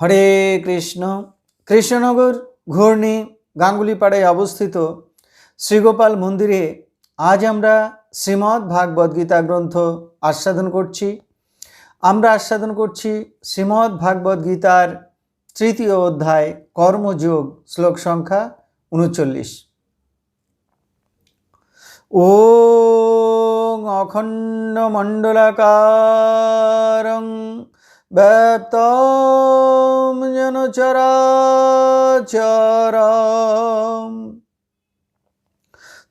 হরে কৃষ্ণ। কৃষ্ণনগর ঘূর্ণি গাঙ্গুলিপাড়ায় অবস্থিত শ্রীগোপাল মন্দিরে আজ আমরা শ্রীমদ্ ভাগবত গীতা গ্রন্থ আস্বাদন করছি। আমরা আস্বাদন করছি শ্রীমদ্ ভাগবত গীতার তৃতীয় অধ্যায় কর্মযোগ শ্লোক সংখ্যা উনচল্লিশ। ও অখণ্ড মণ্ডলাকার নয়ন চরাচরাম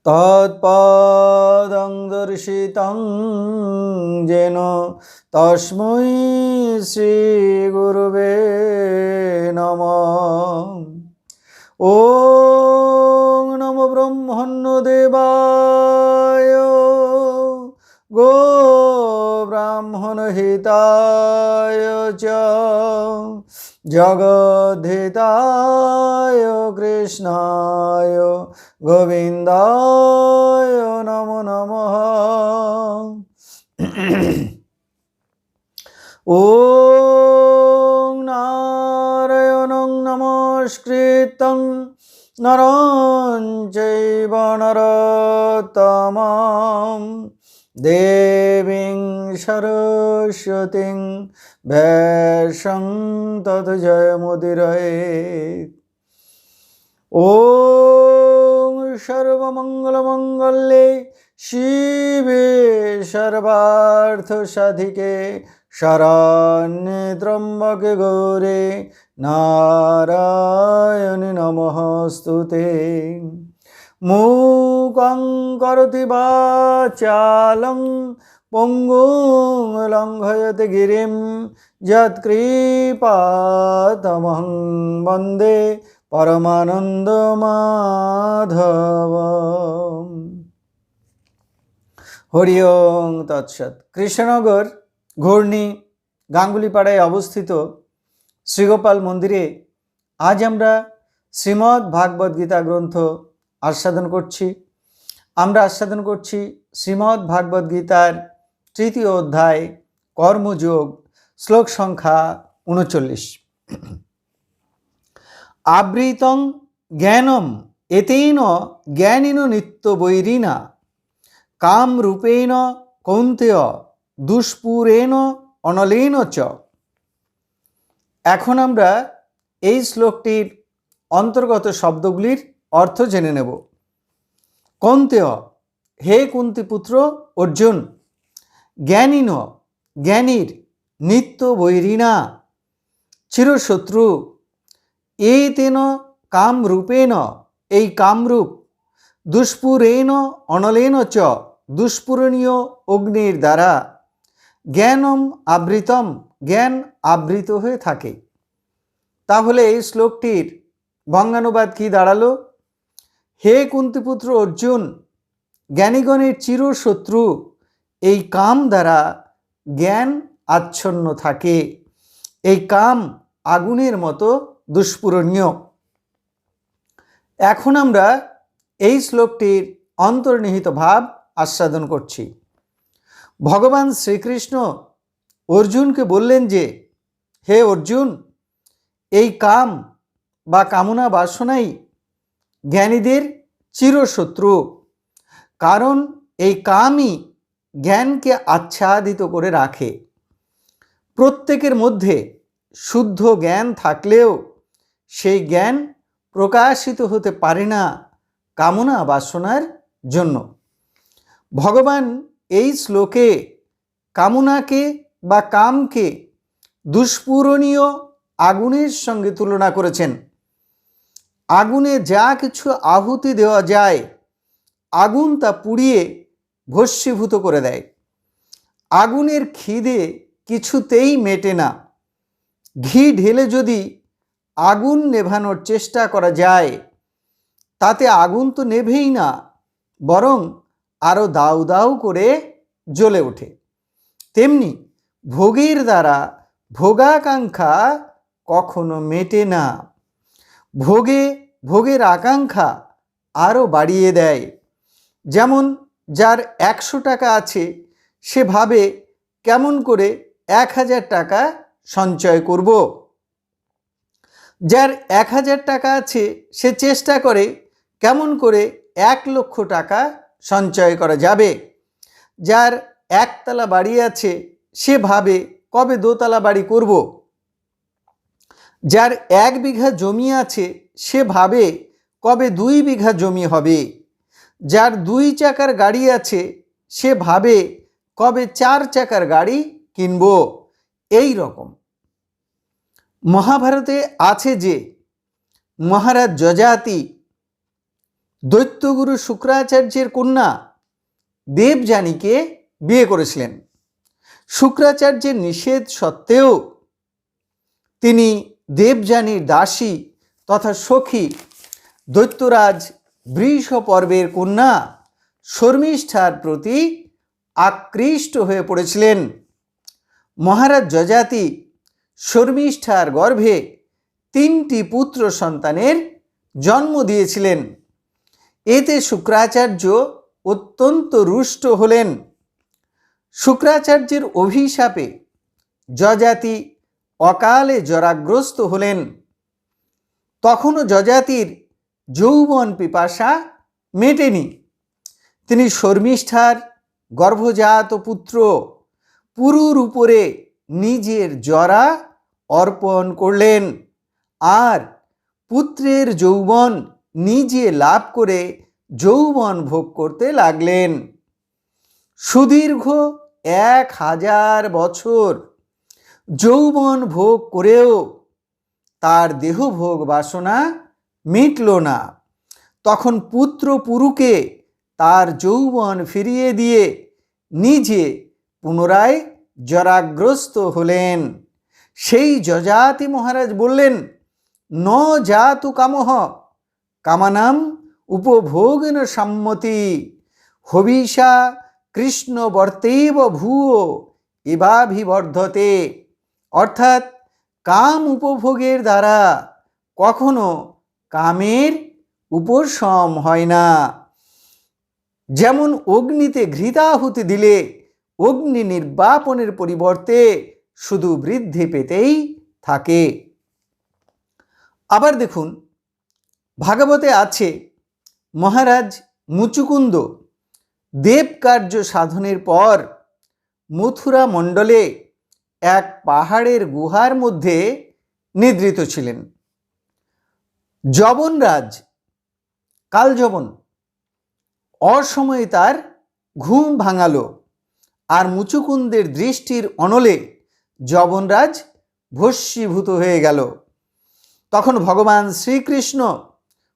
তৎপদং দর্শিতং যেন তস্মৈ শ্রীগুরুবে নম। ও নম ব্রহ্মণ্য দেবা ব্রাহ্মণহিতায় চ জগদ্ধিতায় কৃষ্ণায় গোবিন্দায় নম নম ও নারায়ণং নমস্কৃতং নরঞ্চৈব নরতমাম দেবীং সরস্বতী ভ্যাসং তত জয় মুদির ও সর্বমঙ্গলমঙ্গলে শিবে সর্বার্থ সাধিকে শরণ্যে ত্রম্বকে গৌরে নারায়ণ নমস্তুতে। মূকং করতি বা চালং পঙ্গু লঙ্ঘয়ত গিরিম যৎকৃপাতমহং বন্দে পরমানন্দ মাধব হরি ওং তৎসৎ কৃষ্ণনগর ঘূর্ণি গাঙ্গুলিপাড়ায় অবস্থিত শ্রীগোপাল মন্দিরে আজ আমরা শ্রীমদ্ ভাগবত গীতা গ্রন্থ আস্বাদন করছি। আমরা আস্বাদন করছি শ্রীমদ্ ভাগবত গীতার তৃতীয় অধ্যায়, কর্মযোগ, শ্লোক সংখ্যা উনচল্লিশ। আবৃতং জ্ঞানম এতেন জ্ঞানিন নিত্য বৈরিনা কাম রূপেণ কৌন্তেয় দুষ্পুরেণ অনলেন চ। এখন আমরা এই শ্লোকটির অন্তর্গত শব্দগুলির অর্থ জেনে নেব। কৌন্তেয়, হে কুন্তিপুত্র অর্জুন জ্ঞানীন জ্ঞানীর নিত্য বৈরিণা চিরশত্রু, এই তেন কামরূপেণ এই কামরূপ দুষ্পুরেণ অনলেন চ, দুষ্পূরণীয় অগ্নির দ্বারা। জ্ঞানম আবৃতম, জ্ঞান আবৃত হয়ে থাকে। তাহলে এই শ্লোকটির বঙ্গানুবাদ কি দাঁড়াল? হে কুন্তিপুত্র অর্জুন, জ্ঞানীগণের চিরশত্রু এই কাম দ্বারা জ্ঞান আচ্ছন্ন থাকে। এই কাম আগুনের মতো দুষ্পূরণীয়। এখন আমরা এই শ্লোকটির অন্তর্নিহিত ভাব আস্বাদন করছি। ভগবান শ্রীকৃষ্ণ অর্জুনকে বললেন যে, হে অর্জুন, এই কাম বা কামনা বাসনাই জ্ঞানীদের চিরশত্রু। কারণ এই কামই জ্ঞানকে আচ্ছাদিত করে রাখে। প্রত্যেকের মধ্যে শুদ্ধ জ্ঞান থাকলেও সেই জ্ঞান প্রকাশিত হতে পারে না কামনা বাসনার জন্য। ভগবান এই শ্লোকে কামনাকে বা কামকে দুষ্পূরণীয় আগুনের সঙ্গে তুলনা করেছেন। আগুনে যা কিছু আহুতি দেওয়া যায়, আগুন তা পুড়িয়ে ভস্মীভূত করে দেয়। আগুনের খিদে কিছুতেই মেটে না। ঘি ঢেলে যদি আগুন নেভানোর চেষ্টা করা যায়, তাতে আগুন তো নেভেই না, বরং আরও দাউ দাউ করে জ্বলে ওঠে। তেমনি ভোগের দ্বারা ভোগাকাঙ্ক্ষা কখনো মেটে না। ভোগে, ভোগের আকাঙ্ক্ষা আরও বাড়িয়ে দেয়। যেমন যার একশো টাকা আছে, সে ভাবে কেমন করে এক হাজার টাকা সঞ্চয় করব। যার এক হাজার টাকা আছে, সে চেষ্টা করে কেমন করে এক লক্ষ টাকা সঞ্চয় করা যাবে। যার একতলা বাড়ি আছে, সে ভাবে কবে দোতলা বাড়ি করব। যার এক বিঘা জমি আছে, সে ভাবে কবে দুই বিঘা জমি হবে। যার দুই চাকার গাড়ি আছে, সে ভাবে কবে চার চাকার গাড়ি কিনব। এই রকম। মহাভারতে আছে যে, মহারাজ যজাতি, দৈত্যগুরু শুক্রাচার্যের কন্যা দেবযানীকে বিয়ে করেছিলেন। শুক্রাচার্যের নিষেধ সত্ত্বেও তিনি দেবযানীর দাসী তথা সখী দৈত্যরাজ বৃষ পর্বের কন্যা শর্মিষ্ঠার প্রতি আকৃষ্ট হয়ে পড়েছিলেন। মহারাজ যজাতি শর্মিষ্ঠার গর্ভে তিনটি পুত্র সন্তানের জন্ম দিয়েছিলেন। এতে শুক্রাচার্য অত্যন্ত রুষ্ট হলেন। শুক্রাচার্যের অভিশাপে যজাতি অকালে জরাগ্রস্ত হলেন। তখনও যজাতির যৌবন পিপাসা মেটেনি। তিনি শর্মিষ্ঠার গর্ভজাত পুত্র, পুরুর উপরে নিজের জরা অর্পণ করলেন। আর পুত্রের যৌবন নিজে লাভ করে যৌবন ভোগ করতে লাগলেন। সুদীর্ঘ এক হাজার বছর যৌবন ভোগ করেও তার দেহভোগ বাসনা মিটল না। তখন পুত্র পুরুকে তার যৌবন ফিরিয়ে দিয়ে নিজে পুনরায় জরাগ্রস্ত হলেন। সেই যজাতি মহারাজ বললেন, ন জাতু কামহ, কামানাম উপভোগন সম্মতি। হবিষা কৃষ্ণ বর্তেব ভূয় এভাভিবর্ধতে অর্থাৎ কাম উপভোগের দ্বারা কখনো কামের উপশম হয় না। যেমন অগ্নিতে ঘৃতাহুতি দিলে, অগ্নি নির্বাপনের পরিবর্তে শুধু বৃদ্ধি পেতেই থাকে। আবার দেখুন, ভাগবতে আছে, মহারাজ মুচুকুন্দ দেবকার্য সাধনের পর মথুরা মণ্ডলে এক পাহাড়ের গুহার মধ্যে নিদ্রিত ছিলেন। জবনরাজ কালজবন অসময়ে তার ঘুম ভাঙালো আর মুচুকুন্দের দৃষ্টির অনলে জবনরাজ ভস্মীভূত হয়ে গেল। তখন ভগবান শ্রীকৃষ্ণ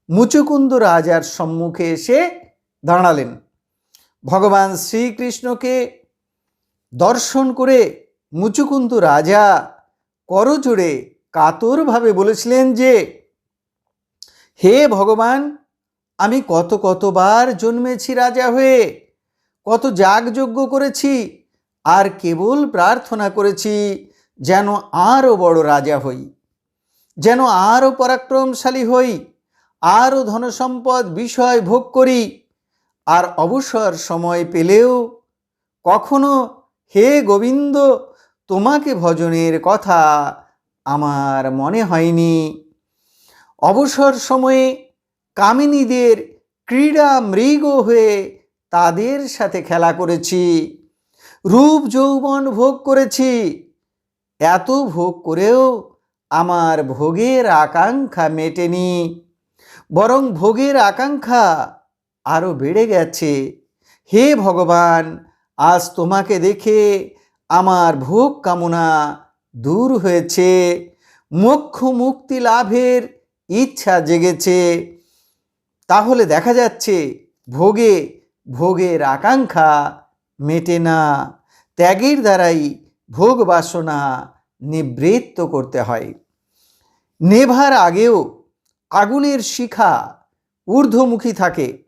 মুচুকুন্দ রাজার সম্মুখে এসে দাঁড়ালেন। ভগবান শ্রীকৃষ্ণকে দর্শন করে মুচুকুন্দ রাজা করজোড়ে কাতরভাবে বলেছিলেন যে হে ভগবান, আমি কত কতবার জন্মেছি রাজা হয়ে, কত যাগযজ্ঞ করেছি, আর কেবল প্রার্থনা করেছি যেন আরও বড় রাজা হই, যেন আরও পরাক্রমশালী হই, আরও ধনসম্পদ বিষয় ভোগ করি, আর অবসর সময় পেলেও কখনো হে গোবিন্দ, তোমাকে ভজনের কথা আমার মনে হয়নি। অবসর সময়ে কামিনীদের ক্রীড়া মৃগ হয়ে তাদের সাথে খেলা করেছি। রূপ যৌবন ভোগ করেছি। এত ভোগ করেও আমার ভোগের আকাঙ্ক্ষা মেটেনি। বরং ভোগের আকাঙ্ক্ষা আরও বেড়ে গেছে। হে ভগবান, আজ তোমাকে দেখে আমার ভোগ কামনা দূর হয়েছে। মোক্ষ মুক্তি লাভের ইচ্ছা জেগেছে। তাহলে দেখা যাচ্ছে ভোগে, ভোগের আকাঙ্ক্ষা মেটে না। ত্যাগের দ্বারাই ভোগ বাসনা নিবৃত্ত করতে হয়। নেভার আগেও আগুনের শিখা ঊর্ধ্বমুখী থাকে।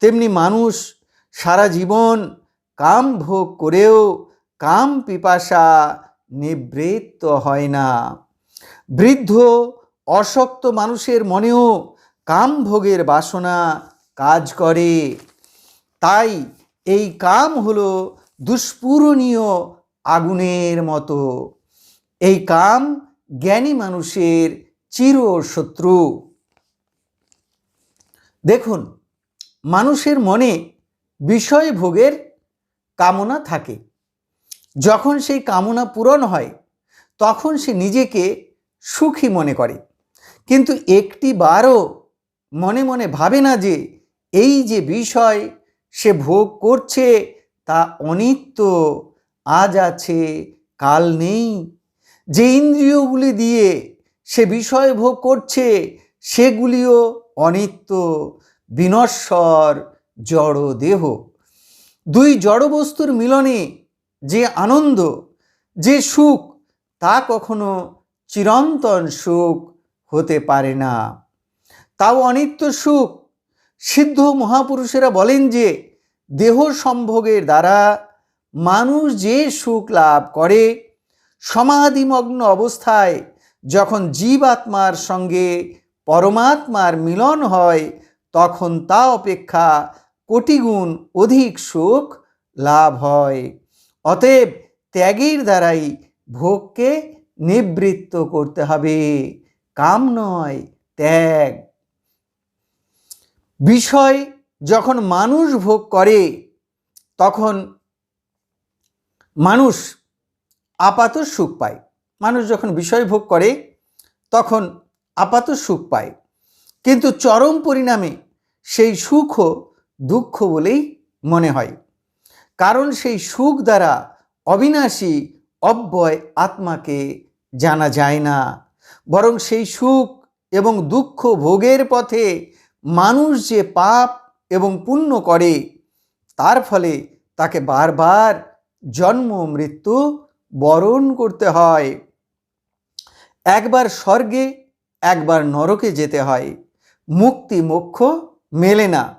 তেমনি মানুষ সারা জীবন কাম ভোগ করেও কাম পিপাসা নিবৃত্ত হয় না। বৃদ্ধ অশক্ত মানুষের মনেও কাম ভোগের বাসনা কাজ করে। তাই এই কাম হলো দুষ্পূরণীয় আগুনের মতো। এই কাম জ্ঞানী মানুষের চির শত্রু। দেখুন, মানুষের মনে বিষয় ভোগের কামনা থাকে। যখন সেই কামনা পূরণ হয়, তখন সে নিজেকে সুখী মনে করে। কিন্তু একটি বারও মনে মনে ভাবে না যে এই যে বিষয় সে ভোগ করছে তা অনিত্য, আজ আছে, কাল নেই। যে ইন্দ্রিয়গুলি দিয়ে সে বিষয় ভোগ করছে, সেগুলিও অনিত্য, বিনশ্বর, জড় দেহ। দুই জড় বস্তুর মিলনে যে আনন্দ, যে সুখ, তা কখনো চিরন্তন সুখ হতে পারে না। তাও অনিত্য সুখ। সিদ্ধ মহাপুরুষেরা বলেন যে, দেহ সম্ভোগের দ্বারা মানুষ যে সুখ লাভ করে, সমাধিমগ্ন অবস্থায় যখন জীবাত্মার সঙ্গে পরমাত্মার মিলন হয়, তখন তা অপেক্ষা কোটিগুণ অধিক সুখ লাভ হয়। অতএব ত্যাগের দ্বারাই ভোগকে নিবৃত্ত করতে হবে। কাম নয়, ত্যাগ। বিষয় যখন মানুষ ভোগ করে, তখন মানুষ আপাত সুখ পায়। মানুষ যখন বিষয় ভোগ করে, তখন আপাত সুখ পায়। কিন্তু চরম পরিণামে সেই সুখও দুঃখ বলেই মনে হয়। কারণ সেই সুখ দ্বারা অবিনাশী অব্যয় আত্মাকে জানা যায় না। বরং সেই সুখ এবং দুঃখ ভোগের পথে মানুষ যে পাপ এবং পুণ্য করে, তার ফলে তাকে বারবার জন্ম মৃত্যু বরণ করতে হয়। একবার স্বর্গে, একবার নরকে যেতে হয়। মুক্তি মোক্ষ মেলে না।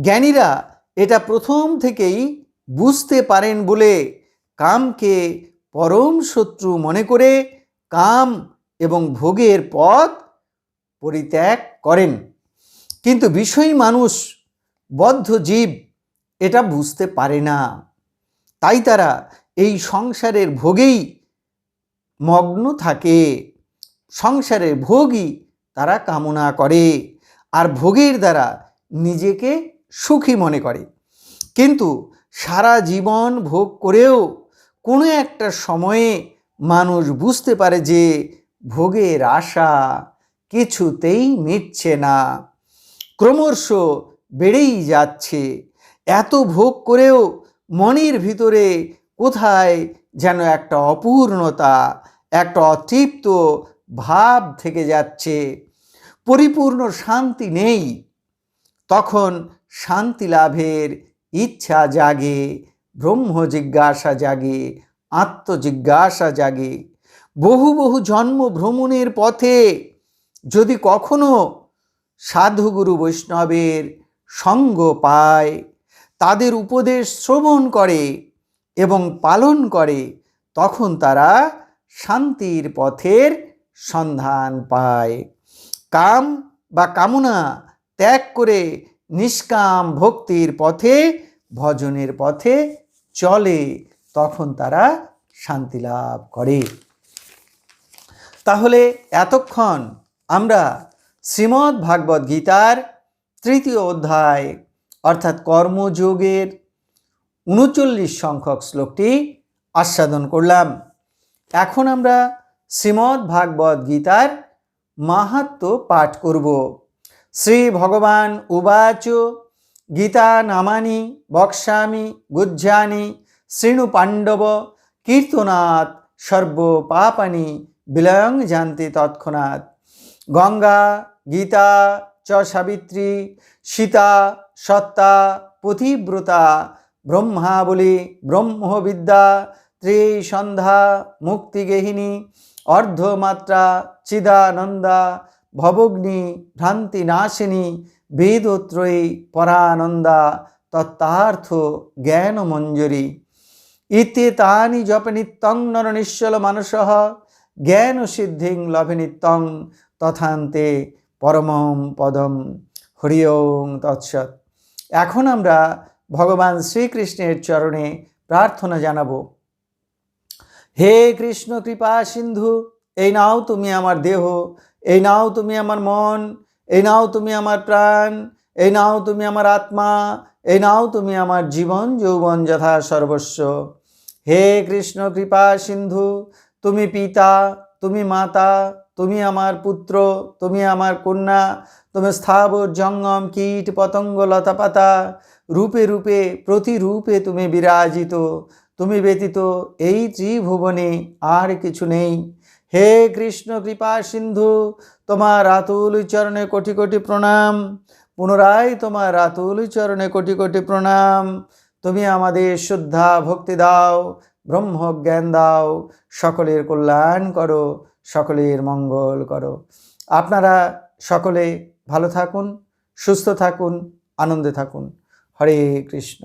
জ্ঞানীরা এটা প্রথম থেকেই বুঝতে পারেন বলে কামকে পরম শত্রু মনে করে কাম এবং ভোগের পথ পরিত্যাগ করেন। কিন্তু বিষয়ী মানুষ, বদ্ধ জীব এটা বুঝতে পারে না। তাই তারা এই সংসারের ভোগেই মগ্ন থাকে। সংসারের ভোগই তারা কামনা করে আর ভোগের দ্বারা নিজেকে সুখী মনে করে। কিন্তু সারা জীবন ভোগ করেও কোনো একটা সময়ে মানুষ বুঝতে পারে যে ভোগের আশা কিছুতেই মিটছে না। ক্রমশ বেড়েই যাচ্ছে। এত ভোগ করেও মনের ভিতরে কোথায় যেন একটা অপূর্ণতা, একটা অতৃপ্ত ভাব থেকে যাচ্ছে। পরিপূর্ণ শান্তি নেই। তখন শান্তি লাভের ইচ্ছা জাগে, ব্রহ্ম জিজ্ঞাসা জাগে, আত্মজিজ্ঞাসা জাগে। বহু বহু জন্ম ভ্রমণের পথে যদি কখনো সাধুগুরু বৈষ্ণবের সঙ্গ পায়, তাদের উপদেশ শ্রবণ করে এবং পালন করে, তখন তারা শান্তির পথের সন্ধান পায়। কাম বা কামনা ত্যাগ করে নিষ্কাম ভক্তির পথে, ভজনের পথে চলে, তখন তারা শান্তি লাভ করে। তাহলে এতক্ষণ আমরা শ্রীমদ্ ভাগবত গীতার তৃতীয় অধ্যায়, অর্থাৎ কর্মযোগের উনচল্লিশ সংখ্যক শ্লোকটি আস্বাদন করলাম। এখন আমরা শ্রীমদ্ ভাগবত গীতার মাহাত্ম পাঠ করব। শ্রী ভগবান উবাচ, গীতা নামানি বক্সামি গুজ্জানি শৃণু পাণ্ডব, কীর্তনাথ, সর্ব পাপানি বিলয়ং জানতে তৎক্ষণাৎ। গঙ্গা, গীতা, চ সাবিত্রী, সীতা, সত্তা, পথিব্রতা, ব্রহ্মাবলী, ব্রহ্মবিদ্যা, ত্রিসন্ধ্যা মুক্তিগেহিনী অর্ধমাত্রা, চিদানন্দা, ভবগ্নি, ভ্রান্তিনাশিনী, বেদত্রয়ী, পরানন্দা তত্তার্থ জ্ঞানমঞ্জরি। ইত্যেতানি জপ নিত্যং নর নিশ্চল মানস। জ্ঞান সিদ্ধিং লভে নিত্যং তথান্তে পরমম পদম হরি ওং তৎসৎ। এখন আমরা ভগবান শ্রীকৃষ্ণের চরণে প্রার্থনা জানাব। হে কৃষ্ণ কৃপা সিন্ধু, এই নাও তুমি আমার দেহ, এই নাও তুমি আমার মন, এই নাও তুমি আমার প্রাণ, এই নাও তুমি আমার আত্মা, এই নাও তুমি আমার জীবন, যৌবন যথা সর্বস্ব। হে কৃষ্ণ কৃপা সিন্ধু তুমি পিতা, তুমি মাতা, তুমি আমার পুত্র, তুমি আমার কন্যা, তুমি স্থাবর জঙ্গম, কীট, পতঙ্গ লতাপাতা রূপে রূপে প্রতিরূপে তুমি বিরাজিত, তুমি ব্যতীত এই ত্রিভুবনে আর কিছু নেই। হে কৃষ্ণ কৃপা সিন্ধু, তোমার রাতুল চরণে কোটি কোটি প্রণাম। পুনরায় তোমার রাতুল চরণে কোটি কোটি প্রণাম। তুমি আমাদের শ্রদ্ধা, ভক্তি দাও। ব্রহ্ম জ্ঞান দাও, সকলের কল্যাণ করো, সকলের মঙ্গল করো। আপনারা সকলে ভালো থাকুন, সুস্থ থাকুন, আনন্দে থাকুন। হরে কৃষ্ণ।